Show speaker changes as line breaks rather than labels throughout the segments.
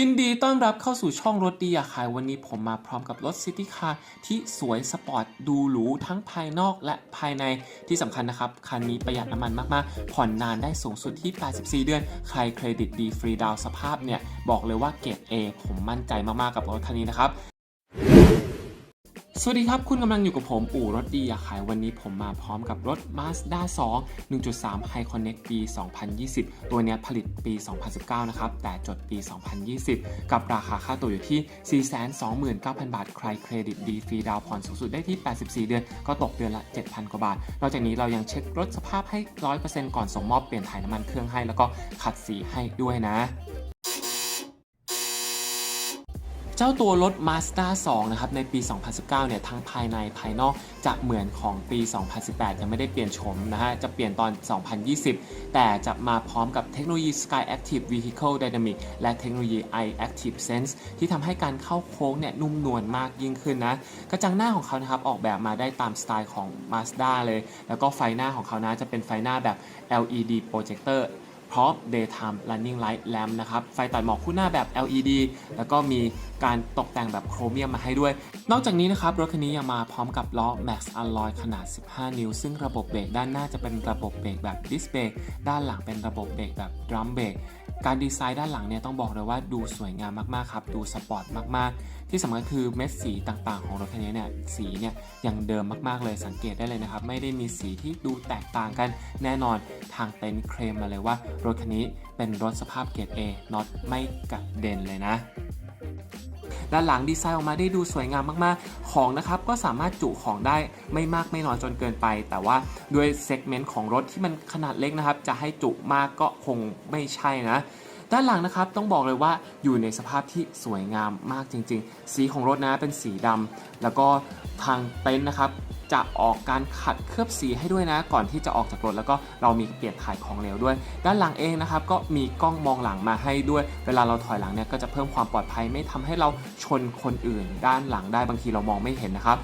ยินดีต้อนรับเข้าสู่ช่องรถดีอยากขายวันนี้ผมมาพร้อมกับรถซิตี้คาร์ที่สวยสปอร์ตดูหรูทั้งภายนอกและภายในที่สำคัญนะครับ คันนี้ประหยัดน้ำมันมาก ๆ ผ่อนนานได้สูงสุดที่ 84 เดือน ใครเครดิตดีฟรีดาวน์สภาพเนี่ย บอกเลยว่าเกรด A ผมมั่นใจมาก ๆ กับรถคันนี้นะครับ สวัสดีครับ คุณกำลังอยู่กับผม อู่รถดีอยากขายวันนี้ผมมาพร้อมกับรถ Mazda 2 1.3 High Connect ปี 2020 ตัวนี้ผลิตปี 2019 นะครับ แต่จดปี 2020 กับราคาค่าตัวอยู่ที่ 429,000 บาท ใครเครดิตดีฟรีดาวน์ผ่อนสูงสุดได้ที่ 84 เดือน ก็ตกเดือนละ 7,000 กว่าบาท นอกจากนี้เรายังเช็ครถสภาพให้ 100%ก่อนส่งมอบเปลี่ยนถ่ายน้ำมันเครื่องให้แล้วก็ขัดสีให้ด้วยนะ เจ้าตัวรถ Mazda 2 นะครับ ในปี 2019 เนี่ย ทั้งภายในภายนอกจะเหมือนของปี 2018 ยังไม่ได้เปลี่ยนโฉมนะฮะ จะเปลี่ยนตอน 2020 แต่จะมาพร้อมกับเทคโนโลยี Sky Active Vehicle Dynamic และเทคโนโลยี i Active Sense ที่ทำให้การเข้าโค้งเนี่ย นุ่มนวลมากยิ่งขึ้นนะ กระจังหน้าของเขานะครับ ออกแบบมาได้ตามสไตล์ของ Mazda เลย แล้วก็ไฟหน้าของเขานะจะเป็นไฟหน้าแบบ LED projector พร้อม daytime running light lamp นะครับ ไฟตัดหมอกคู่หน้าแบบ LED แล้วก็มีการตกแต่งแบบโครเมียมมาให้ด้วย นอกจากนี้นะครับ รถคันนี้ยังมาพร้อมกับล้อ Max Alloy ขนาด 15 นิ้ว ซึ่งระบบเบรกด้านหน้าจะเป็นระบบเบรกแบบดิสเบรกด้านหลังเป็นระบบเบรกแบบดรัมเบร การดีไซน์ด้านหลังเนี่ยต้องบอกเลยว่าดูสวยงามมากๆครับ ดูสปอร์ตมากๆ ที่สำคัญคือเม็ดสีต่างๆ ของรถคันนี้เนี่ยสีเนี่ยยังเดิมมากๆเลยสังเกตได้เลยนะครับ ไม่ได้มีสีที่ดูแตกต่างกัน แน่นอนทางเต็นท์เคลมมาเลยว่ารถคันนี้เป็นรถสภาพเกรด A น็อตไม่กัดเด่นเลยนะ ด้านหลังดีไซน์ออกมาได้ดูสวยงามมากๆ ของนะครับก็สามารถจุของได้ไม่มากไม่น้อยจนเกินไป แต่ว่าด้วยเซกเมนต์ของรถที่มันขนาดเล็กนะครับ จะให้จุมากก็คงไม่ใช่นะด้านหลังนะครับต้องบอกเลยว่าอยู่ในสภาพที่สวยงามมากจริง ๆ สีของรถนะเป็นสีดำแล้วก็ทางเต็นท์นะครับ จะออกการขัดเคลือบสีให้ด้วยนะ ก่อนที่จะออกจากรถแล้วก็เรามีเปลี่ยนถ่ายของเหลวด้วย ด้านหลังเองนะครับก็มีกล้องมองหลังมาให้ด้วย เวลาเราถอยหลังเนี่ยก็จะเพิ่มความปลอดภัยไม่ทำให้เราชนคนอื่น ด้านหลังได้บางทีเรามองไม่เห็นนะครับ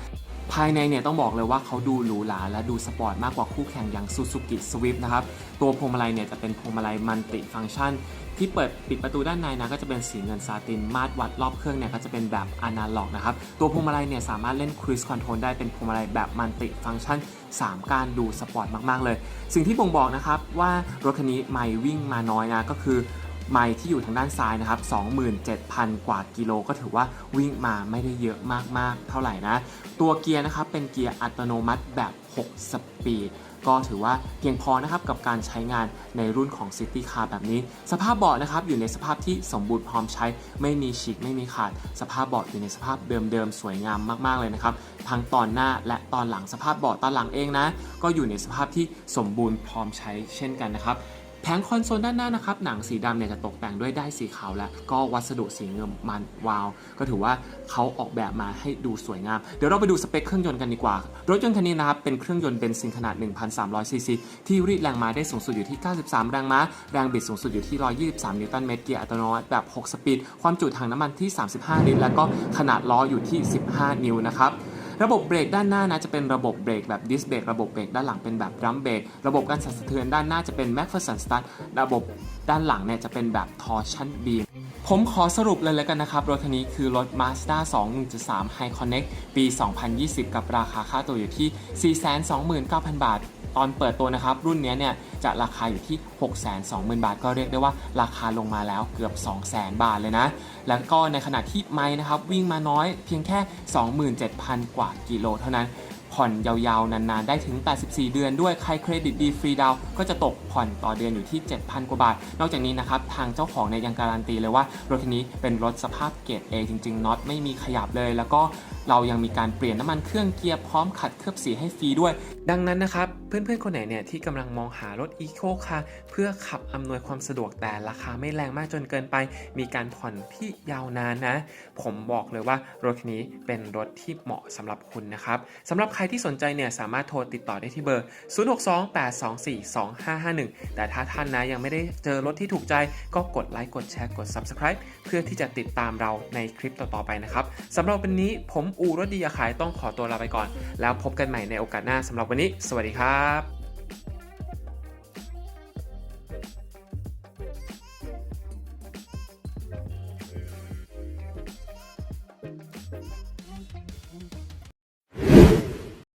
ภายในเนี่ยต้องบอกเลยว่าเขาดูหรูหราและดูสปอร์ตมากกว่าคู่แข่งอย่าง Suzuki Swift นะครับ ตัวพวงมาลัยเนี่ยจะเป็นพวงมาลัยมัลติฟัง c t ชัน ที่เปิดปิดประตูด้านในนะก็จะเป็นสีเงินซาติน มาตรวัดรอบเครื่องเนี่ยก็จะเป็นแบบอนาล็อกนะครับ ตัวพวงมาลัยเนี่ยสามารถเล่นครูสคอนโทรลได้เป็นพวงมาลัยแบบมัลติฟังก์ชัน 3 การดูสปอร์ตมาก ๆ เลย สิ่งที่บ่งบอกนะครับว่ารถคันนี้ไม่วิ่งมาน้อยนะก็คือ ไมล์ที่อยู่ทางด้านซ้ายนะครับ 27,000 กว่ากิโลก็ถือว่าวิ่งมาไม่ได้เยอะมากๆ เท่าไหร่นะ ตัวเกียร์นะครับเป็นเกียร์อัตโนมัติแบบ 6 สปีด ก็ถือว่าเพียงพอนะครับกับการใช้งานในรุ่นของ City Car แบบนี้ สภาพเบาะนะครับอยู่ในสภาพที่สมบูรณ์พร้อมใช้ ไม่มีฉีกไม่มีขาด สภาพเบาะอยู่ในสภาพเดิมๆสวยงามมากๆเลยนะครับทั้งตอนหน้าและตอนหลังสภาพเบาะตอนหลังเองนะ ก็อยู่ในสภาพที่สมบูรณ์พร้อมใช้เช่นกันนะครับ แผงคอนโซลด้านหน้านะครับหนังสีดำเนี่ยจะตกแต่งด้วยได้สีขาวและก็วัสดุสีเงินมันวาว ก็ถือว่าเขาออกแบบมาให้ดูสวยงาม เดี๋ยวเราไปดูสเปคเครื่องยนต์กันดีกว่า รถยนต์คันนี้นะครับเป็นเครื่องยนต์เบนซินขนาด 1,300ซีซีที่รีดแรงม้าได้สูงสุดอยู่ที่ 93 แรงม้า แรงบิดสูงสุดอยู่ที่ 123 นิวตันเมตรเกียร์อัตโนมัติแบบ 6 สปีด ความจุถังน้ำมันที่ 35 ลิตร แล้วก็ขนาดล้ออยู่ที่ 15 นิ้วนะครับ ระบบเบรกด้านหน้านะจะเป็นระบบเบรกแบบดิสเบรกระบบเบรกด้านหลังเป็นแบบดรัมเบรกระบบการสั่นสะเทือนด้านหน้าจะเป็นแม็กเฟอร์สันสตาระบบด้านหลังเนี่ยจะเป็นแบบทอร์ชันบีม ผมขอสรุปเลยแล้วกันนะครับ รถคันนี้คือรถ Mazda 2 1.3 High Connect ปี 2020 กับราคาค่าตัวอยู่ที่ 429,000 บาท ตอนเปิดตัวนะครับ รุ่นนี้เนี่ยจะราคาอยู่ที่ 620,000 บาท ก็เรียกได้ว่าราคาลงมาแล้วเกือบ 200,000 บาทเลยนะ แล้วก็ในขณะที่ไม้นะครับวิ่งมาน้อยเพียงแค่ 27,000 กว่ากิโลเท่านั้น ผ่อนยาวๆ นานๆ ได้ถึง 84 เดือนด้วย ใครเครดิตดีฟรีดาวก็จะตกผ่อนต่อเดือนอยู่ที่ 7,000 กว่าบาท นอกจากนี้นะครับ ทางเจ้าของเนี่ยยังการันตีเลยว่ารถคันนี้เป็นรถสภาพเกรด A จริงๆน็อตไม่มีขยับเลย แล้วก็เรายังมีการเปลี่ยนน้ำมันเครื่องเกียร์พร้อมขัดเคลือบสีให้ฟรีด้วย ดังนั้นนะครับ เพื่อนๆคนไหนเนี่ยที่กำลังมองหารถ Eco Car เพื่อขับอำนวยความสะดวกแต่ราคาไม่แรงมากจนเกินไป มีการผ่อนที่ยาวนานนะ ผมบอกเลยว่ารถคันนี้เป็นรถที่เหมาะสำหรับคุณนะครับสำหรับใครที่สนใจเนี่ยสามารถโทรติดต่อได้ที่เบอร์ 0628242551 แต่ถ้าท่านนะยังไม่ได้เจอรถที่ถูกใจก็กดไลค์กดแชร์กด Subscribe เพื่อที่จะติดตามเราในคลิปต่อๆไปนะครับสำหรับวันนี้ผมอูรถดีอยาขายต้องขอตัวลาไปก่อน แล้วพบกันใหม่ในโอกาสหน้าสำหรับวันนี้ สวัสดีครับ